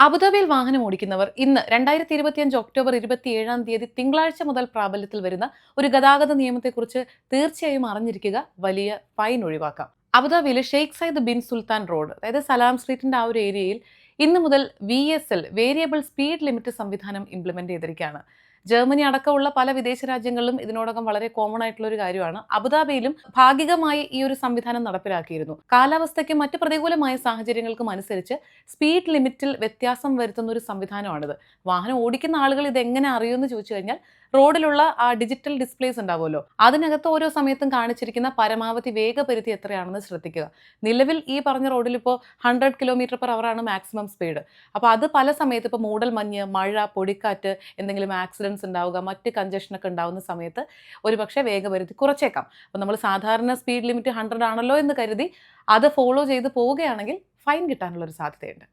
അബുദാബിയിൽ വാഹനം ഓടിക്കുന്നവർ ഇന്ന് രണ്ടായിരത്തി ഇരുപത്തിയഞ്ച് ഒക്ടോബർ ഇരുപത്തിയേഴാം തീയതി തിങ്കളാഴ്ച മുതൽ പ്രാബല്യത്തിൽ വരുന്ന ഒരു ഗതാഗത നിയമത്തെക്കുറിച്ച് തീർച്ചയായും അറിഞ്ഞിരിക്കുക. വലിയ ഫൈൻ ഒഴിവാക്കാം. അബുദാബിയിലെ Sheikh Zayed bin Sultan road അതായത് സലാം സ്ട്രീറ്റിന്റെ ആ ഒരു ഏരിയയിൽ ഇന്ന് മുതൽ V S L variable speed limit സംവിധാനം ഇംപ്ലിമെന്റ് ചെയ്തിരിക്കുകയാണ്. ജർമ്മനി അടക്കമുള്ള പല വിദേശ രാജ്യങ്ങളിലും ഇതിനോടകം വളരെ കോമൺ ആയിട്ടുള്ള ഒരു കാര്യമാണ്. അബുദാബിയിലും ഭാഗികമായി ഈ ഒരു സംവിധാനം നടപ്പിലാക്കിയിരുന്നു. കാലാവസ്ഥയ്ക്കും മറ്റ് പ്രതികൂലമായ സാഹചര്യങ്ങൾക്കും അനുസരിച്ച് സ്പീഡ് ലിമിറ്റിൽ വ്യത്യാസം വരുത്തുന്ന ഒരു സംവിധാനമാണിത്. വാഹനം ഓടിക്കുന്ന ആളുകൾ ഇത് എങ്ങനെ അറിയുമെന്ന് ചോദിച്ചു കഴിഞ്ഞാൽ റോഡിലുള്ള ആ ഡിജിറ്റൽ ഡിസ്പ്ലേസ് ഉണ്ടാവുമല്ലോ. അതിനകത്ത് ഓരോ സമയത്തും കാണിച്ചിരിക്കുന്ന പരമാവധി വേഗപരിധി എത്രയാണെന്ന് ശ്രദ്ധിക്കുക. നിലവിൽ ഈ പറഞ്ഞ റോഡിൽ ഇപ്പോൾ ഹൺഡ്രഡ് കിലോമീറ്റർ പെർ അവറാണ് മാക്സിമം സ്പീഡ് അപ്പോൾ അത് പല സമയത്ത് ഇപ്പോൾ മൂടൽ മഞ്ഞ് മഴ പൊടിക്കാറ്റ് എന്തെങ്കിലും ആക്സിഡൻസ് ഉണ്ടാവുക മറ്റ് കഞ്ചഷനൊക്കെ ഉണ്ടാവുന്ന സമയത്ത് ഒരുപക്ഷെ വേഗപരിധി കുറച്ചേക്കാം. അപ്പോൾ നമ്മൾ സാധാരണ സ്പീഡ് ലിമിറ്റ് ഹൺഡ്രഡ് ആണല്ലോ എന്ന് കരുതി അത് ഫോളോ ചെയ്ത് പോവുകയാണെങ്കിൽ ഫൈൻ കിട്ടാനുള്ളൊരു സാധ്യതയുണ്ട്.